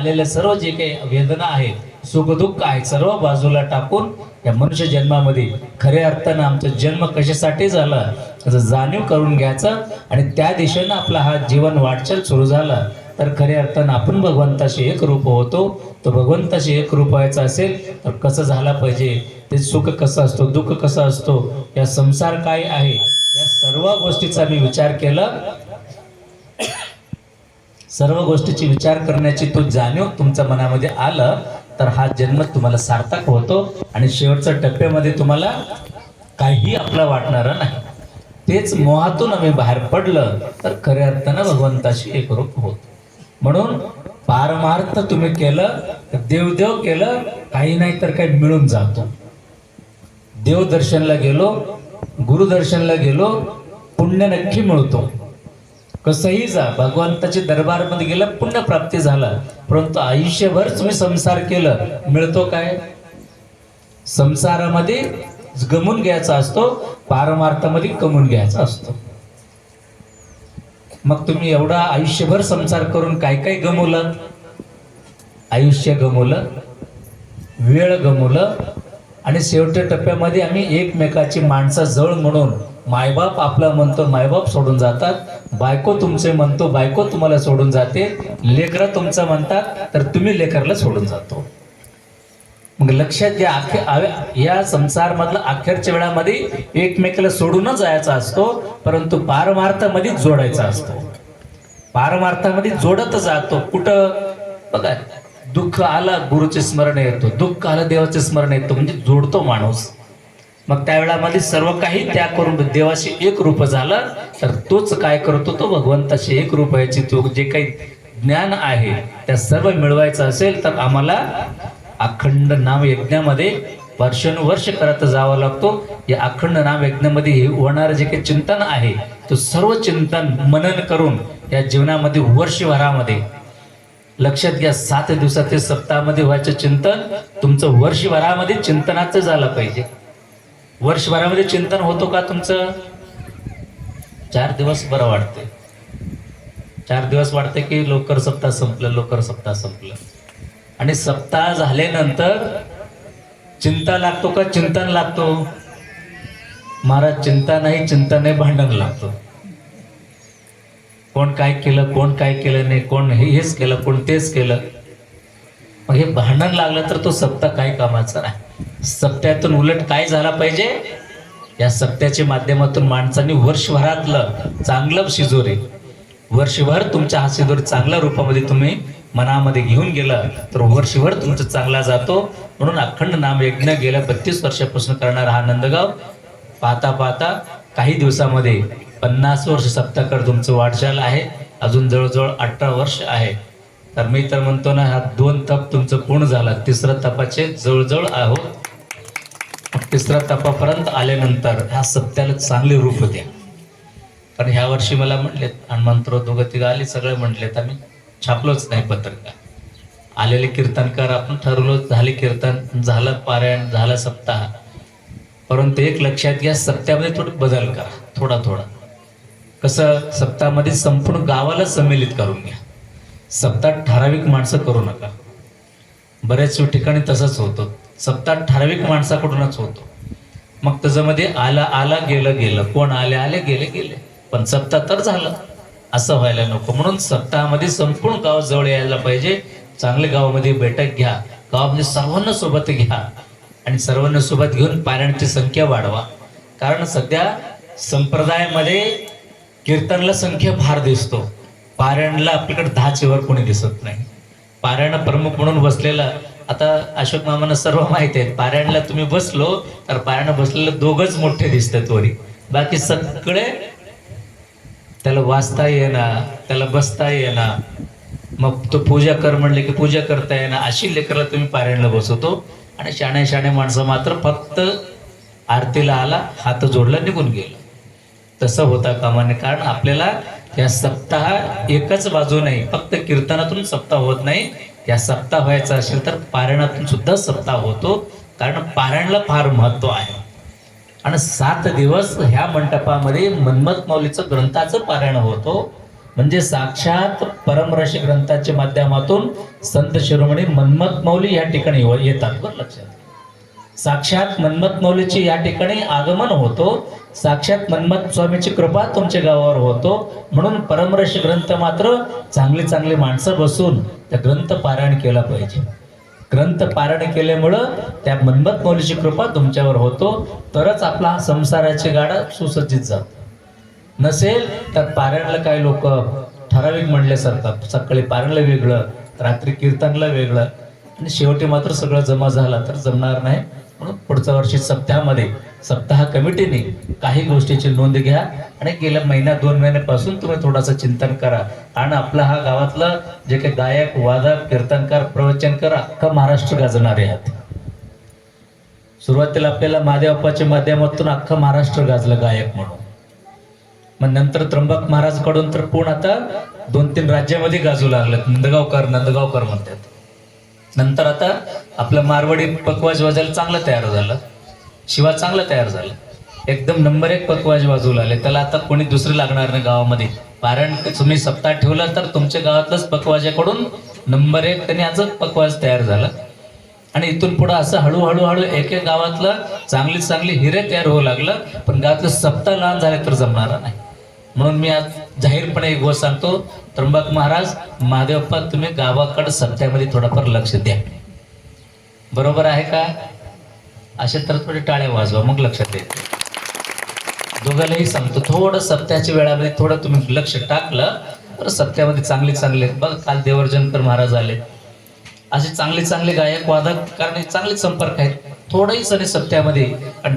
आलेल्या सर्व जे काही वेदना आहेत सुखदुःख आहे सर्व बाजूला टाकून या मनुष्य जन्मामध्ये खऱ्या अर्थानं आमचा जन्म कशासाठी झाला त्याचं जाणीव करून घ्यायचं आणि त्या दिशेनं आपला हा जीवन वाटचाल सुरू झाला तर खऱ्या अर्थानं आपण भगवंताशी एक रूप होतो. तर भगवंताशी एक रूप व्हायचं असेल तर कसं झाला पाहिजे? ते सुख कसं असतो दुःख कसं असतो? या संसार काय आहे? या सर्व गोष्टीचा मी विचार केला. सर्व गोष्टीची विचार करण्याची तो जाणीव तुमच्या मनामध्ये आलं तर हा जन्म तुम्हाला सार्थक होतो. आणि शेवटच्या टप्प्यामध्ये तुम्हाला काही आपलं वाटणार नाही. तेच मोहातून आम्ही बाहेर पडलं तर खऱ्या अर्थानं भगवंताशी एकरूप होत. म्हणून पारमार्थ तुम्ही केलं तर देवदेव केलं काही नाही तर काही मिळून जातो. देवदर्शनला गेलो गुरुदर्शनला गेलो पुण्य नक्की मिळतो. कसंही जा. भगवंताच्या दरबारमध्ये गेलं पुण्यप्राप्ती झाला. परंतु आयुष्यभर तुम्ही संसार केलं मिळतो काय? संसारामध्ये गमून घ्यायचा असतो पारमार्थामध्ये कमून घ्यायचा असतो. मग तुम्ही एवढा आयुष्यभर संसार करून काय काय गमवलं? आयुष्य गमवलं वेळ गमवलं आणि शेवटच्या टप्प्यामध्ये आम्ही एकमेकाची माणसं जवळ म्हणून मायबाप आपला म्हणतो मायबाप सोडून जातात. बायको तुमचे म्हणतो बायको तुम्हाला सोडून जाते. लेकरं तुमचं म्हणतात तर तुम्ही लेकरला सोडून जातो. मग लक्षात घ्या अखेर या संसारमधला अखेरच्या वेळामध्ये एकमेकाला सोडूनच जायचा असतो परंतु पारमार्थामध्ये जोडायचा असतो. पारमार्थामध्ये जोडत जातो. कुठं? बघा दुःख आला गुरुचे स्मरण येतो. दुःख आलं देवाचे स्मरण येतो. म्हणजे जोडतो माणूस. मग त्यावेळामध्ये सर्व काही त्याग करून देवाशी एक रूप झालं तर तोच काय करतो तो भगवंताशी एक रूप याची तो जे काही ज्ञान आहे त्या सर्व मिळवायचं असेल तर आम्हाला अखंड नाम यज्ञामध्ये वर्षानुवर्ष करत जावं लागतो. या अखंड नाम यज्ञामध्ये हे होणारं जे काही चिंतन आहे तो सर्व चिंतन मनन करून या जीवनामध्ये वर्षभरामध्ये लक्षात घ्या सात दिवसाचे सप्ताहामध्ये व्हायचं चिंतन तुमचं वर्षभरामध्ये चिंतनाचं झालं पाहिजे. वर्षभरामध्ये चिंतन होतो का तुमचं? चार दिवस बरं वाटते चार दिवस वाटते की लोकर सप्ताह संपलं लोकर सप्ताह संपलं. आणि सप्ताह झाल्यानंतर चिंता लागतो का? चिंतन लागतो. महाराज चिंता नाही चिंता नाही भांडण लागतो. कोण काय केलं कोण काय केलं नाही कोण हे हेच केलं कोण तेच केलं. मग हे भांडण लागलं तर तो सप्ताह काय कामाचा नाही सत्यातून उलट काय झाला पाहिजे? या सत्याच्या माध्यमातून माणसांनी वर्षभरातलं चांगलं शिजोरे वर्षभर तुमच्या हा शिजोरी चांगल्या रूपामध्ये तुम्ही मनामध्ये घेऊन गेला तर वर्षभर तुमचं चांगला जातो. म्हणून अखंड नाम यज्ञ गेल्या बत्तीस वर्षापासून करणारा हा नंदगाव पाहता पाहता काही दिवसामध्ये पन्नास वर्ष सप्ताकर तुमचं वाटचाल आहे. अजून जवळजवळ अठरा वर्ष आहे. तर मी तर म्हणतो ना हा दोन तप तुमचं पूर्ण झाला. तिसरं तपाचे जवळजवळ आहोत. तिसऱ्या तपापर्यंत आल्यानंतर ह्या सत्याला चांगले रूप द्या. कारण ह्या वर्षी मला म्हटलेत हनुमंतराव दोघं तिघं आले सगळे म्हटलेत आम्ही छापलोच नाही पत्रकार. आलेले कीर्तनकार आपण ठरवलं झाले कीर्तन झालं पारायण झालं सप्ताह. परंतु एक लक्षात घ्या सप्त्यामध्ये थोडं बदल करा थोडा थोडा. कसं सप्ताहामध्ये संपूर्ण गावाला संमेलित करून घ्या. सप्ताह ठराविक माणसं करू नका. बऱ्याच ठिकाणी तसंच होतं. सत्ता ठराविक माणसाकडूनच होतो. मग त्याच्यामध्ये आला आला गेलं गेलं. कोण आले आले गेले गेले. पण सप्ताह तर झालं. असं व्हायला नको. म्हणून सत्तामध्ये संपूर्ण गाव जवळ यायला पाहिजे. चांगले गावामध्ये बैठक घ्या. गावामध्ये सर्वांना सोबत घ्या. आणि सर्वांना सोबत घेऊन पारायणाची संख्या वाढवा. कारण सध्या संप्रदायामध्ये कीर्तनला संख्या फार दिसतो. पारायणला आपल्याकडे दहाचे वर कोणी दिसत नाही. पारायण प्रमुख म्हणून बसलेला आता अशोक मामांना सर्व माहिती आहे. पारायणला तुम्ही बसलो तर पारायण बसलेले दोघच मोठे दिसतात वरी. बाकी सगळे त्याला वाचता येणार त्याला बसता येणार मग तो पूजा कर म्हणले की पूजा करता येणार अशी लेकरला तुम्ही पारायणला बसवतो. आणि शाण्या शाण्या माणसं मात्र फक्त आरतीला आला हात जोडला निघून गेला. तसं होता कामाने. कारण आपल्याला या सप्ताह एकच बाजू नाही. फक्त कीर्तनातून सप्ताह होत नाही. या सप्ताह व्हायचा असेल तर पारायणातून सुद्धा सप्ताह होतो. कारण पारायणला फार महत्त्व आहे. आणि सात दिवस ह्या मंडपामध्ये मन्मथ मौलीचं ग्रंथाचं पारायण होतो. म्हणजे साक्षात परमरशी ग्रंथाच्या माध्यमातून संत शिरोमणी मन्मथ मौली या ठिकाणी येतात बरं लक्षात. साक्षात मन्मथ मौलीची या ठिकाणी आगमन होतो. साक्षात मन्मथ स्वामीची कृपा तुमच्या गावावर होतो. म्हणून परमरशी ग्रंथ मात्र चांगली चांगली माणसं बसून त्या ग्रंथ पारायण केला पाहिजे. ग्रंथ पारायण केल्यामुळं त्या मन्मथ मौलीची कृपा तुमच्यावर होतो. तरच आपला संसाराची गाडा सुसज्जित जातो. नसेल तर पारायणला काही लोक ठराविक म्हणले सरतात सकाळी पारायणला वेगळं रात्री कीर्तनला वेगळं आणि शेवटी मात्र सगळं जमा झाला तर जमणार नाही. म्हणून पुढच्या वर्षी सप्ताहामध्ये सप्ताह कमिटीने काही गोष्टीची नोंद घ्या आणि गेल्या महिन्या दोन महिन्यापासून तुम्ही थोडासा चिंतन करा. आणि आपला हा गावातला जे काही गायक वादक कीर्तनकार प्रवचनकार अख्खा महाराष्ट्र गाजणारे आहेत. सुरुवातीला आपल्याला महादेवप्पाच्या माध्यमातून अख्खा महाराष्ट्र गाजलं गायक म्हणून. मग नंतर त्र्यंबक महाराजकडून तर पूर्ण आता दोन तीन राज्यामध्ये गाजू लागलं नंदगावकर नंदगावकर म्हणतात. नंतर आता आपलं मारवाडी पकवाज वाजायला चांगलं तयार झालं. शिवा चांगलं तयार झालं. एकदम नंबर एक पकवाज वाजू लागले. त्याला आता कोणी दुसरे लागणार नाही गावामध्ये. कारण तुम्ही सप्ताह ठेवला तर तुमच्या गावातलंच पकवाजाकडून नंबर एक त्यांनी आजच पकवाज तयार झाला. आणि इथून पुढं असं हळूहळू हळू एक एक गावातलं चांगली चांगली हिरे तयार होऊ लागलं. पण गावातलं सप्ताह लहान झाले तर जमणार नाही. म्हणून मी आज जाहीरपणे एक गोष्ट सांगतो त्र्यंबक महाराज महादेवप्पा तुम्ही गावाकडे सत्यामध्ये थोडंफार लक्ष द्या. बरोबर आहे का? असे तर थोडे टाळ्या वाजवा मग लक्षात येते दोघांनाही सांगतो थोडं सप्त्याच्या वेळामध्ये थोडं तुम्ही लक्ष टाकलं तर सप्त्यामध्ये चांगले चांगले बघ काल देवर्जनकर महाराज आले. असे चांगले चांगले गायक वादक कारण हे चांगले संपर्क आहेत. थोडंही सणे सप्त्यामध्ये आणि